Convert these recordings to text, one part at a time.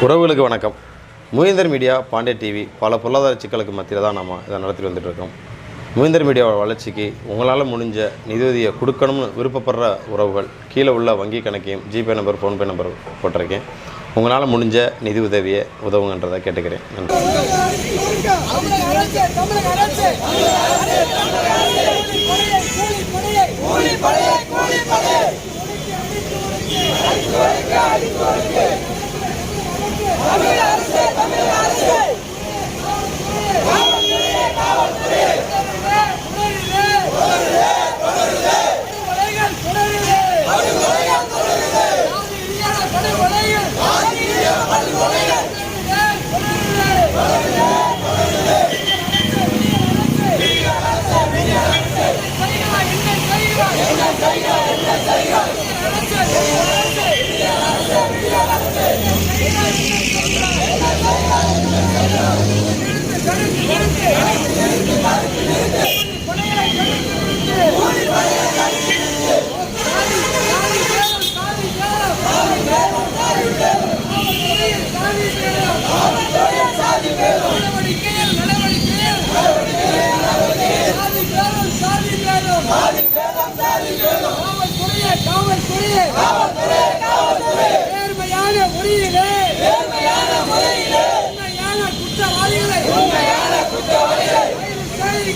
உறவுகளுக்கு வணக்கம் முயந்தர் media Pandya TV பல பொருளாதார சிக்கலுக்கு மத்தியில் தான் நம்ம இதை நடத்தி வந்துட்டு இருக்கோம் முயந்தர் மீடியாவோட வளர்ச்சிக்கு உங்களால் முடிஞ்ச நிதியுதவியை கொடுக்கணும்னு விருப்பப்படுற உறவுகள் கீழே உள்ள வங்கி கணக்கையும் ஜிபே நம்பர் ஃபோன்பே நம்பர் போட்டிருக்கேன் உங்களால் முடிஞ்ச நிதி உதவியை உதவுங்கன்றதை கேட்டுக்கிறேன் நன்றி தமிழக அரசு தமிழக அரசு கூலி படையை கூலி படையை கூலி படையை தமிழக அரசு தமிழக அரசு படுகொலைகள் தொடருது படுகொலைகள் படுகொலைகள் நடவடிக்கைகள் நடவடிக்கைகள் சாதி பேரம் சாதி பேரம் காவல்துறையே காவல்துறையே நேர்மையான முறையிலே உண்மையான குற்றவாளிகளை கைது செய்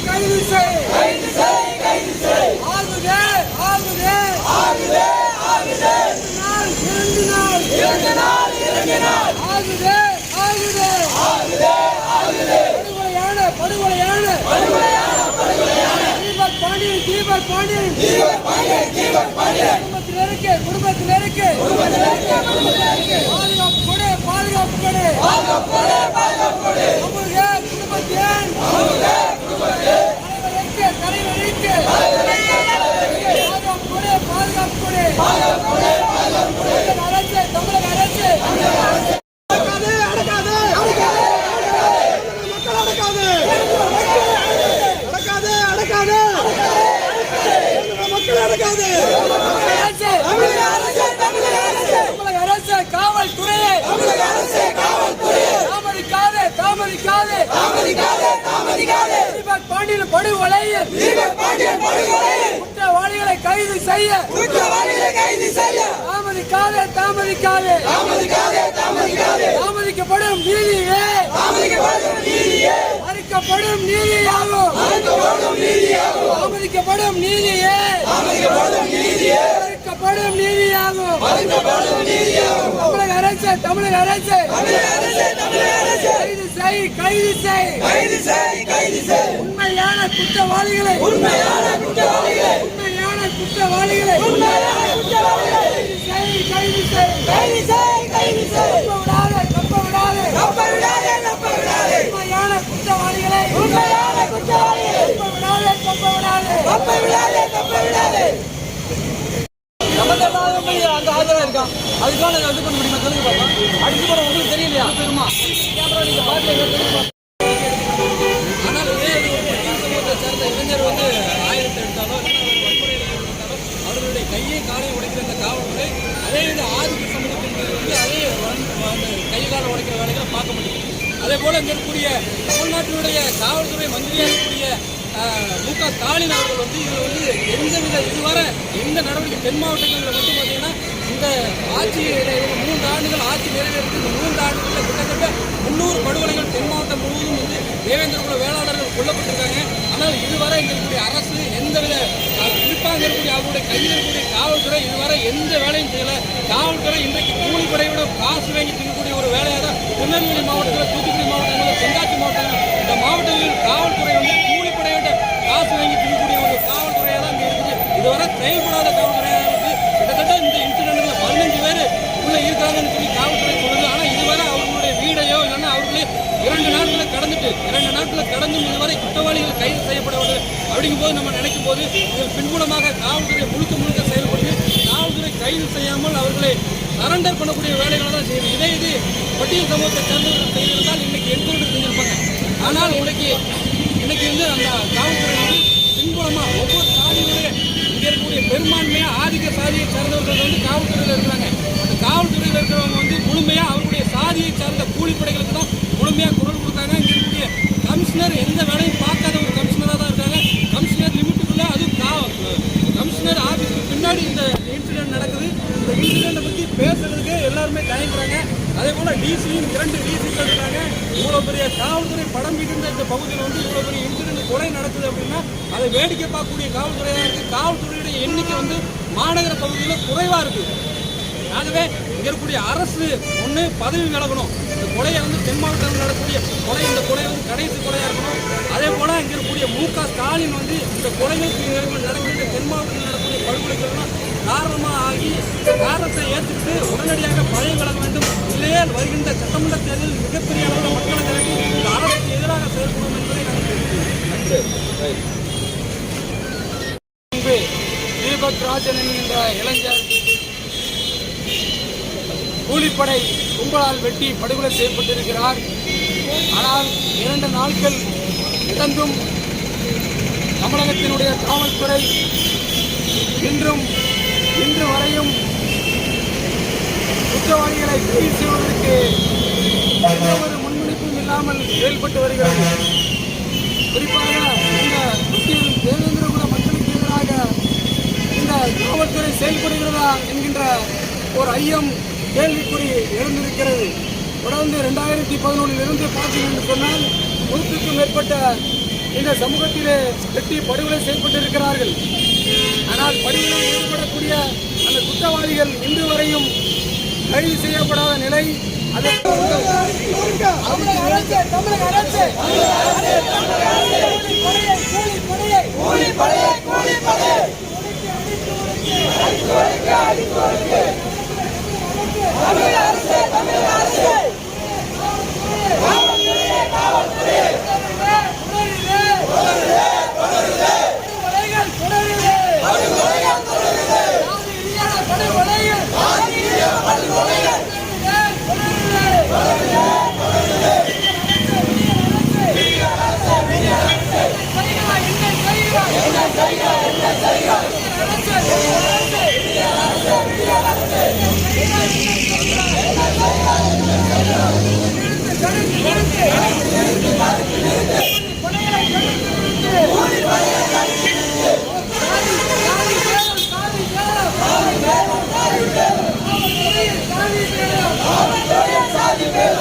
கைது செய் ஆகுதே ஆகுதே இரண்டு நாள் இரண்டு நாள் இரண்டு நாள் ஆகுதே ஆகுதே படுகொலையான படுகொலையான தீபக் பாண்டியன் தீபக் பாண்டியன் குடும்பத்தில் இருக்கு குடும்பத்தில் இருக்கு பாதுகாப்பு கொடு பாதுகாப்பு கொடு. அமுக குடும்பத்தின். தலைவருக்கு தலைவருக்கு பாதுகாப்பு கொடு பாதுகாப்பு கொடு அரசு தமிழக அரசு அடக்காது அடக்காது மக்கள் அடக்காது அடக்காது அடக்காது அடக்காது தமிழக அரசு தமிழக அரசு. தமிழக அரசு காவல்துறையை. தமிழக அரசு காவல்துறையை. தாமதிக்காது தாமதிக்காது. தாமதிக்காது தாமதிக்காது. தீபக் பாண்டியன் படுகொலையில். தீபக் பாண்டியன் படுகொலையில். குற்றவாளிகளை கைது செய்ய. குற்றவாளிகளை கைது செய்ய. தாமதிக்காது தாமதிக்காது. தாமதிக்காது தாமதிக்கப்படும் நீதியே தாமதிக்கப்படும் நீதியே மறுக்கப்படும் நீதியாகும். மறுக்கப்படும் நீதியாகும். தாமதிக்கப்படும் நீதியே. தாமதிக்கப்படும் நீதியே. மறுக்கப்படும் நீதியாகும். மறுக்கப்படும் நீதியாகும். தமிழக அரசு தமிழக அரசு. தமிழக அரசு தமிழக அரசு. கைது செய் கைது செய். கைது செய் கைது செய். உண்மையான குற்றவாளிகளை. உண்மையான குற்றவாளிகளை. உண்மையான குற்றவாளிகளை. உண்மையான குற்றவாளிகளை கைது செய் கைது செய் கைது செய் கைது செய் தப்ப விடாதே தப்ப விடாதே தப்ப விடாதே தப்ப விடாதே உண்மையான குற்றவாளிகளை உண்மையான குற்றவாளிகளை தப்ப விடாதே தப்ப விடாதே தப்ப விடாதே தப்ப விடாதே சம்பந்தமாக போய் அங்க இருக்கான். அதுக்காக நாங்க இது பண்ண முடியுமா? சொல்லுங்க பாப்பா. அடிச்சு போட உங்களுக்கு தெரியலையா? பெருமா கேமரா நீங்கள் பாக்கல ஆனால் இதே இது ஒரு பட்டியல் சமூகத்தை சேர்ந்த இளைஞர் வந்து ஆயிரத்தை எடுத்தாலோ அவர்களுடைய கையை காலை உடைக்கிற அந்த காவல்துறை அதே இந்த ஆதிக்க சமூகத்தின் வந்து அதே வன்- அந்த கை காலை உடைக்கிற வேலைகளை பார்க்க முடியும். அதே போல இங்க இருக்கக்கூடிய தமிழ்நாட்டினுடைய காவல்துறை மந்திரியாக இருக்கக்கூடிய மு க ஸ்டாலின் அவர்கள் வந்து இதில் வந்து எந்த வித இதுவரை எந்த நடவடிக்கை தென் மாவட்டங்களில் வந்து பார்த்தீங்கன்னா இந்த ஆட்சி இடையில மூன்று ஆண்டுகள் ஆட்சி நிறைவேற்றி இந்த மூன்று ஆண்டுகளில் கிட்டத்தட்ட முந்நூறு படுகொலைகள் தென் மாவட்டம் முழுவதும் வந்து தேவேந்திரகுல வேளாளர்கள் கொல்லப்பட்டிருக்காங்க. ஆனால் இதுவரை எங்களுடைய இருக்கக்கூடிய அரசு எந்தவித வித குறிப்பாக இருக்கக்கூடிய அவருடைய கையில் இருக்கக்கூடிய காவல்துறை இதுவரை எந்த வேலையும் செய்யலை. காவல்துறை இன்றைக்கு கூலிப்படையோட காசு வாங்கி திங்கக்கூடிய ஒரு வேலையாக தான் திருநெல்வேலி மாவட்டத்தில் தூத்துக்குடி மாவட்டங்களில் தென்காசி மாவட்டங்கள் இந்த மாவட்டங்களில் காவல்துறை வந்து கூலிப்படையோட காசு வாங்கி திங்கக்கூடிய ஒரு காவல்துறையாக தான் இங்கே இருக்குது இதுவரை செயல்படாத காவல்துறையாளருக்கு கிட்டத்தட்ட இந்த இன்சிடென்ட்ல பதினஞ்சு பேர் உள்ள இருக்காங்கன்னு சொல்லி காவல்துறை சொல்லுது. ஆனால் இதுவரை அவர்களுடைய வீடையோ இல்லைன்னா அவர்களே இரண்டு நாட்களை கடந்துட்டு இரண்டு நாட்களை கடந்தும் இதுவரை குற்றவாளிகள் கைது செய்யப்படவில்லை அப்படிங்கும் போது நம்ம நினைக்கும் போது இதில் பின்புலமாக காவல்துறை முழுக்க முழுக்க செயல்படுது காவல்துறை கைது செய்யாமல் அவர்களை சரண்டர் பண்ணக்கூடிய வேலைகளை தான் செய்யுது. இதே இது பட்டியல் சமூகத்தை சேர்ந்தவர்கள் செய்திருந்தால் இன்னைக்கு என்கவுண்டர் செஞ்சிருப்பாங்க. ஆனால் இன்னைக்கு இன்னைக்கு வந்து அந்த காவல்துறை வந்து பின்புலமா ஒவ்வொரு சாதியினுடைய இங்க இருக்கக்கூடிய பெரும்பான்மையா ஆதிக்க சாதியை சார்ந்தவர்கள் வந்து காவல்துறையில் இருக்கிறாங்க. அந்த காவல்துறையில் இருக்கிறவங்க வந்து முழுமையாக அவங்களுடைய சாதியை சார்ந்த கூலிப்படைகளுக்கு தான் முழுமையாக குரல் கொடுத்தாங்க. இங்கே இருக்கக்கூடிய கமிஷனர் எந்த வேலையும் பார்க்காத ஒரு கமிஷனராக தான் இருக்காங்க. கமிஷனர் லிமிட்டுக்குள்ளே அதுவும் கா கமிஷனர் ஆஃபீஸுக்கு பின்னாடி இந்த இன்சிடென்ட் நடக்குது. இந்த இன்சிடெண்ட்டை பற்றி பேசுறதுக்கே எல்லாருமே தயங்குறாங்க. அதே போல் டிசியும் இரண்டு டிசிக்கள் இருக்காங்க. இவ்வளோ பெரிய காவல்துறை படம் மிகுந்த இந்த பகுதியில் வந்து இவ்வளோ பெரிய இன்சிடென்ட் கொலை நடக்குது அப்படின்னா அதை வேடிக்கை பார்க்கக்கூடிய காவல்துறையாக இருக்குது காவல்துறையுடைய எண்ணிக்கை வந்து மாநகர பகுதியில் குறைவாக இருக்குது ஆகவே இங்கே இருக்கக்கூடிய அரசு ஒன்று பதவி விலகணும். இந்த கொலையை வந்து தென் மாவட்டத்தில் நடக்கக்கூடிய கொலை இந்த கொலை வந்து கடைசி கொலையாக இருக்கணும். அதே போல் இங்கே இருக்கக்கூடிய மு க ஸ்டாலின் வந்து இந்த கொலைகள் நடக்கக்கூடிய தென் மாவட்டத்தில் நடக்கக்கூடிய படுகொலைகள்லாம் காரணமாக ஆகி காரணத்தை ஏற்றுக்கிட்டு உடனடியாக பதவி விலக வேண்டும். இல்லையே வருகின்ற சட்டமன்ற தேர்தலில் மிகப்பெரிய அளவில் மக்களை திரட்டி இந்த அரசுக்கு எதிராக செயல்படும் என்பதை நாங்கள் தெரிவிக்கிறோம் தீபக் ராஜன் என்கின்ற இளைஞர் கூலிப்படை கும்பலால் வெட்டி படுகொலை செய்யப்பட்டிருக்கிறார். ஆனால் இரண்டு நாட்கள் இழந்தும் தமிழகத்தினுடைய காவல்துறை இன்றும் இன்று வரையும் குற்றவாளிகளை கைது செய்வதற்கு எந்த ஒரு முன்முனைப்பும் இல்லாமல் செயல்பட்டு வருகிறது. குறிப்பாக இந்த மத்தியில் தேவேந்திரகுல மக்களுக்கு எதிராக காவல்துறை செயல்படுகிறதா என்கின்ற ஒரு ஐயம் கேள்விக்குறி எழுந்திருக்கிறது. தொடர்ந்து ரெண்டாயிரத்தி பதினொன்றிலிருந்து பார்த்தீங்க என்று சொன்னால் நூற்றுக்கும் மேற்பட்ட இந்த சமூகத்திலே வெட்டி படுகொலை செய்யப்பட்டிருக்கிறார்கள். ஆனால் படுகொலை ஈடுபடக்கூடிய அந்த குற்றவாளிகள் இன்று வரையும் கைது செய்யப்படாத நிலை அதற்கு தமிழக அரசு தமிழக அரசு கூலிப்படையை கூலிப்படையை கூலிப்படையை கூலிப்படையை தமிழக அரசு தமிழக அரசு படுகொலைகள் தொடருது சாதி ரீதியான படுகொலைகள் படுகொலைகள் தொடருது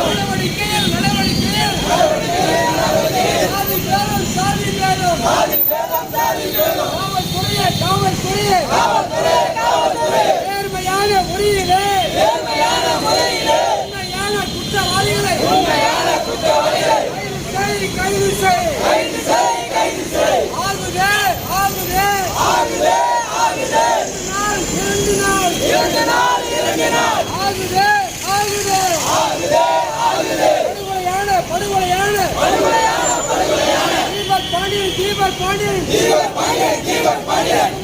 நடவடிக்கைகள் நடவடிக்கைகள் சாதி பேரம் சாதி பேரம் காவல்துறையே காவல்துறையே நேர்மையான முறையிலே உண்மையான குற்றவாளிகளை கைது செய் கைது செய். ஆகுதே ஆகுதே. இரண்டு நாள் இரண்டு நாள் ஆகுதே ஆகுதே. படுகொலையான படுகொலையான. தீபக் பாண்டியன் தீபக் பாண்டியன். குடும்பத்தில்